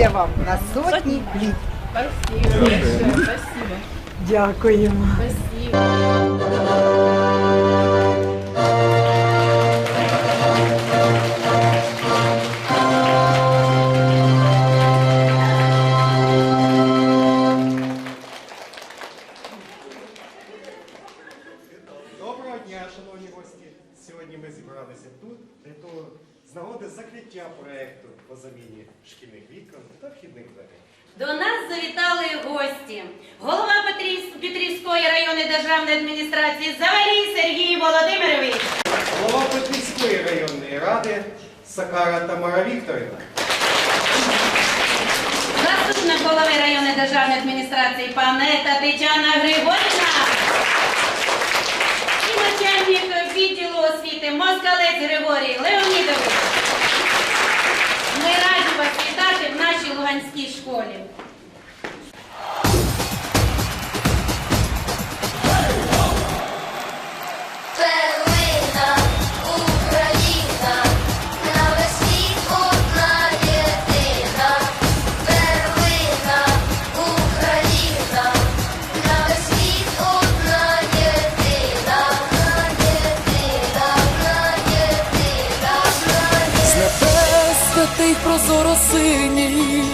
Щастя вам на сотні літ. Спасибо спасибо. Дякуємо. Спасибо. Доброго дня, шановні гості! Сьогодні ми зібралися тут для того з нагоди закриття проекту по заміні шкільних вікон та вхідних дверей. До нас завітали гості. Голова Петрів- Петрівської районної державної адміністрації Завалій Сергій Володимирович. Голова Петрівської районної ради Сакара Тамара Вікторівна. Заступник голови районної державної адміністрації Панета Тетяна Григорівна. І начальник відділу освіти Москалець Григорій Леонідович. Ми раді вас вітати в нашій Луганській школі. Синіх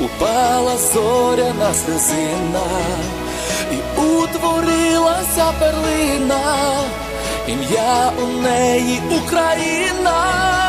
упала зоряна слезина і утворилася перлина, ім'я у неї Україна.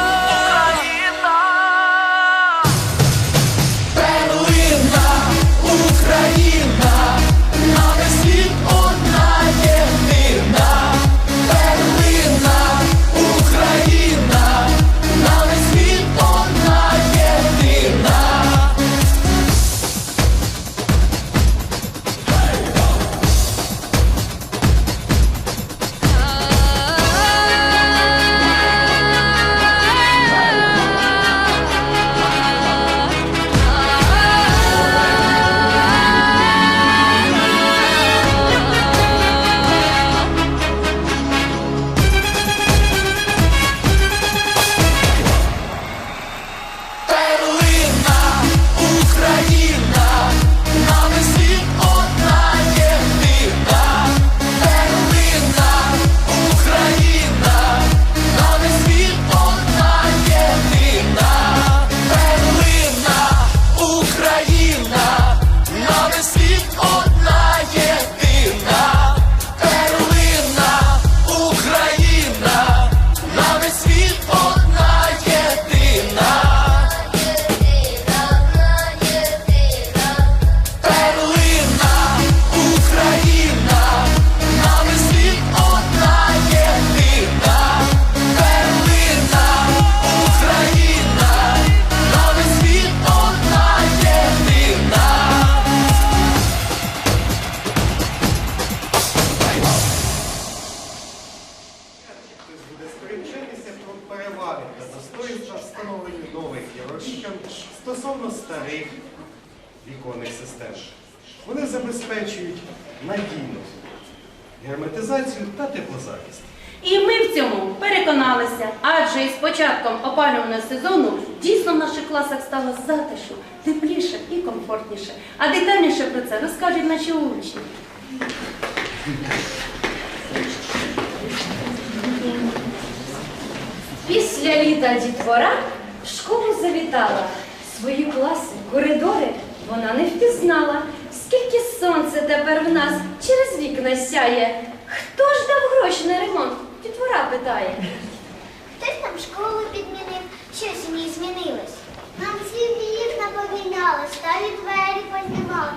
Старих віконних систем. Вони забезпечують надійність, герметизацію та теплозахист. І ми в цьому переконалися, адже із початком опалювального сезону дійсно в наших класах стало затишно, тепліше і комфортніше. А детальніше про це розкажуть наші учні. Після літа дітвора в школу завітала. Свої класи, коридори вона не впізнала. Скільки сонце тепер в нас через вікна сяє. Хто ж дав гроші на ремонт? Дітвора питає. Хтось там школу підмінив, щось в ній змінилось. Нам всі вікна поміняли, старі двері познімали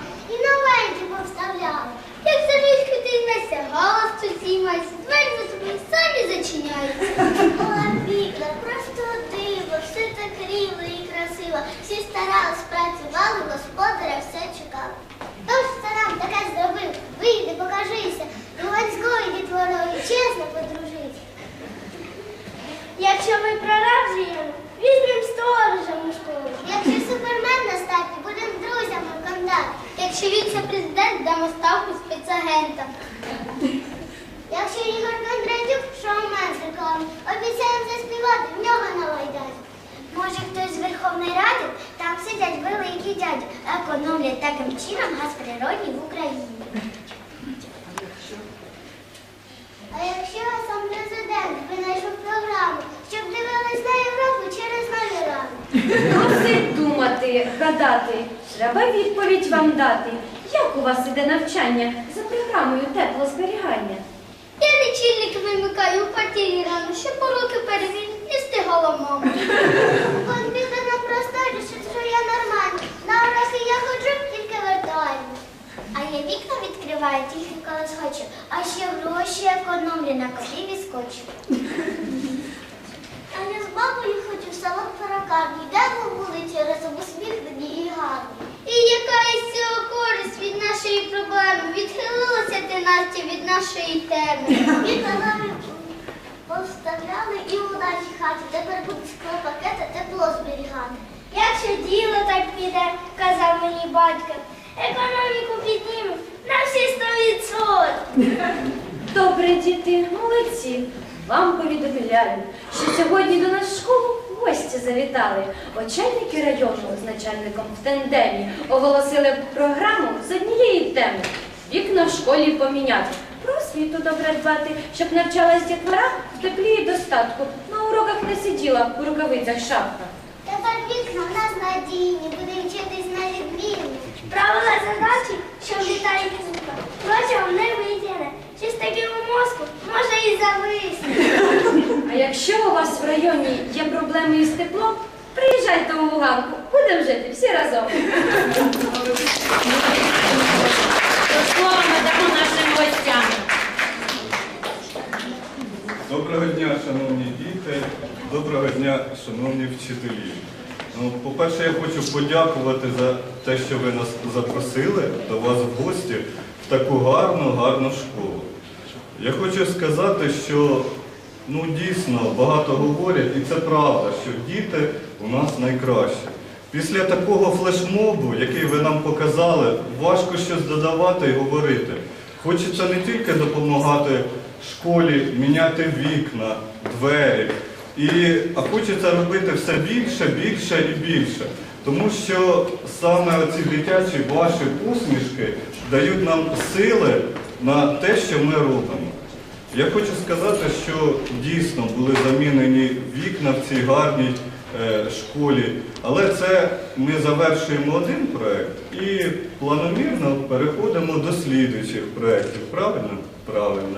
піднімаємо ставку спецагента. Якщо Ігор Кондратюк з реклами, обіцяємо заспівати в нього на лайдані. Може хтось з Верховної Ради, там сидять великі дяді, економлять таким чином газ природній в Україні. А якщо сам президент винайшов програму, щоб дивились на Європу через нові рани? Досить гадати. Треба відповідь вам дати. Як у вас іде навчання за програмою теплозберігання? Я лічильник вимикаю в квартирі рано, ще поруки перевір, не встигала мама. Комп'ютер на просторі, що я нормально. На уроки я ходжу, тільки вертаємо. А я вікна відкриваю тільки коли схочу, а ще гроші економлю на котлі відскочу. А я з бабою хочу в салон перукарні, де по вулиці разом усміхнені і гарні. І яка із цього користь від нашої проблеми? Відхилилася ти Настя від нашої теми. Віта навіть поставляли і у нашій хаті. Тепер будуть склопакети тепло зберігати. Якщо діло так піде, казав мені батько, економіку піднімемо на всі сто відсотків. Добре, діти, молодці. Вам повідомляю, що сьогодні до нас в школу гості завітали. Очільники району з начальником в тендемі оголосили програму з однієї теми вікна в школі поміняти. Про освіту добре дбати, щоб навчалась дітвора в теплі і достатку. На уроках не сиділа у рукавицях шапка. Тепер вікна в нас надійні, будемо вчитись на відмінні. Правила задачі, що літають звука, протягом не витягне. Щось таке у мозку може і зависне. А якщо у вас в районі є проблеми із теплом, приїжджайте у Луганку, будемо жити всі разом. До дамо нашим гостям. Доброго дня, шановні діти, доброго дня, шановні вчителі. Ну, по-перше, я хочу подякувати за те, що ви нас запросили до вас в гості таку гарну, гарну школу. Я хочу сказати, що ну, дійсно багато говорять, і це правда, що діти у нас найкращі. Після такого флешмобу, який ви нам показали, важко щось додавати і говорити. Хочеться не тільки допомагати школі міняти вікна, двері, і, а хочеться робити все більше, більше і більше. Тому що саме ці дитячі ваші усмішки дають нам сили на те, що ми робимо. Я хочу сказати, що дійсно були замінені вікна в цій гарній е, школі, але це ми завершуємо один проєкт і планомірно переходимо до слідуючих проєктів. Правильно? Правильно.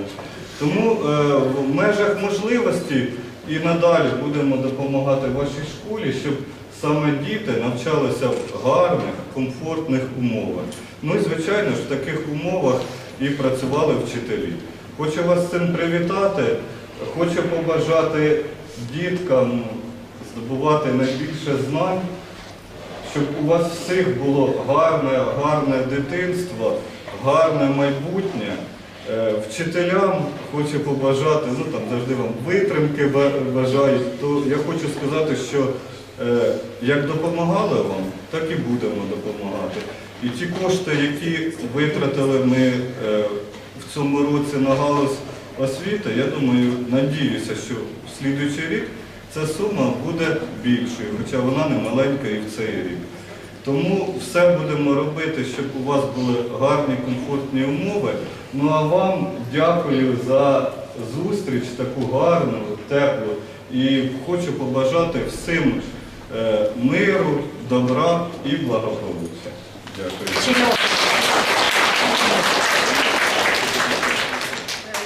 Тому е, в межах можливості і надалі будемо допомагати вашій школі, щоб саме діти навчалися в гарних, комфортних умовах. Ну і звичайно ж в таких умовах і працювали вчителі. Хочу вас з цим привітати. Хочу побажати діткам здобувати найбільше знань, щоб у вас всіх було гарне, гарне дитинство, гарне майбутнє. Е, Вчителям хочу побажати, ну там завжди вам витримки бажають, то я хочу сказати, що е, як допомагали вам, так і будемо допомагати. І ті кошти, які витратили ми е, в цьому році на галузь освіти, я думаю, надіюся, що в слідуючий рік ця сума буде більшою, хоча вона не маленька і в цей рік. Тому все будемо робити, щоб у вас були гарні, комфортні умови. Ну а вам дякую за зустріч, таку гарну, теплу. І хочу побажати всім е, миру, добра і благополуччя. Дякую.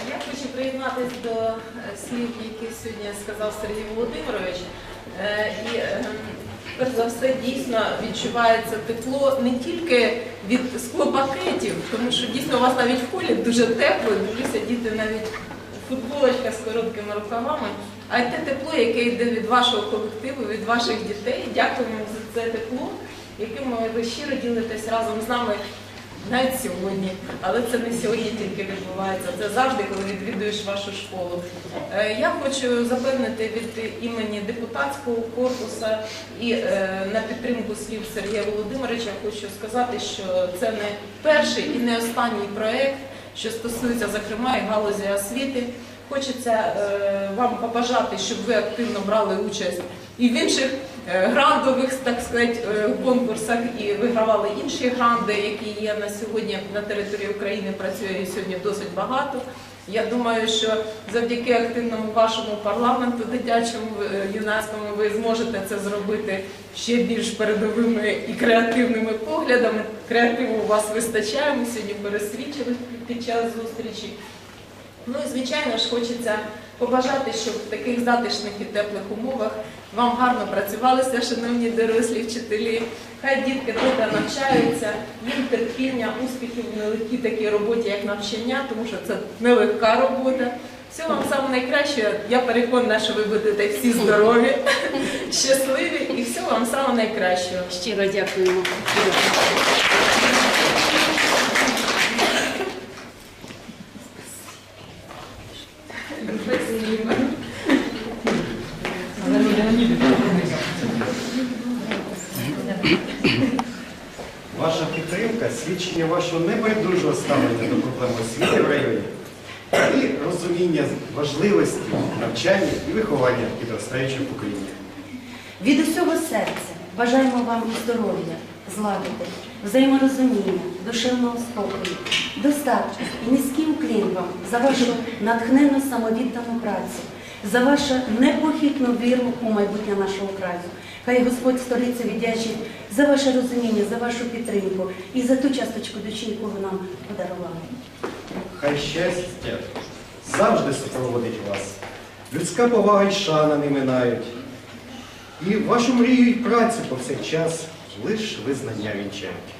Я хочу приєднатися до слів, які сьогодні сказав Сергій Володимирович. Е, І е, перш за все дійсно відчувається тепло не тільки від склопакетів, тому що дійсно у вас навіть в холі дуже тепло, дивлюся, діти навіть у футболочках з короткими рукавами, а й те тепло, яке йде від вашого колективу, від ваших дітей. Дякуємо за це тепло, яким ви щиро ділитесь разом з нами навіть сьогодні. Але це не сьогодні тільки відбувається, це завжди, коли відвідуєш вашу школу. Е, Я хочу запевнити від імені депутатського корпусу і е, на підтримку слів Сергія Володимировича хочу сказати, що це не перший і не останній проєкт, що стосується, зокрема, і галузі освіти. Хочеться е, вам побажати, щоб ви активно брали участь і в інших е, грантових, так сказати, е, конкурсах, і вигравали інші гранди, які є на сьогодні на території України. Працює сьогодні досить багато. Я думаю, що завдяки активному вашому парламенту, дитячому е, юнацькому, ви зможете це зробити ще більш передовими і креативними поглядами. Креативу у вас вистачає. Ми сьогодні пересвідчили під час зустрічі. Ну і звичайно ж хочеться побажати, щоб в таких затишних і теплих умовах вам гарно працювалися, шановні дорослі вчителі. Хай дітки добре навчаються, їм терпіння, успіхів в нелегкій такій роботі, як навчання, тому що це нелегка робота. Всього вам саме найкраще. Я переконана, що ви будете всі здорові, щасливі і всього вам саме найкращого. Щиро дякуємо. Свідчення вашого небайдужого ставлення до проблем освіти в районі і розуміння важливості навчання і виховання підростаючого покоління. Від усього серця бажаємо вам здоров'я, злагоди, взаєморозуміння, душевного спокою, достатку і низький уклін вам за вашу натхненну самовіддану працю, за вашу непохитну віру у майбутнє нашого краю. Хай Господь столиця віддячить за ваше розуміння, за вашу підтримку і за ту часточку душі, яку нам подарували. Хай щастя завжди супроводить вас. Людська повага і шана не минають. І вашу мрію і працю повсякчас лиш визнання вінчають.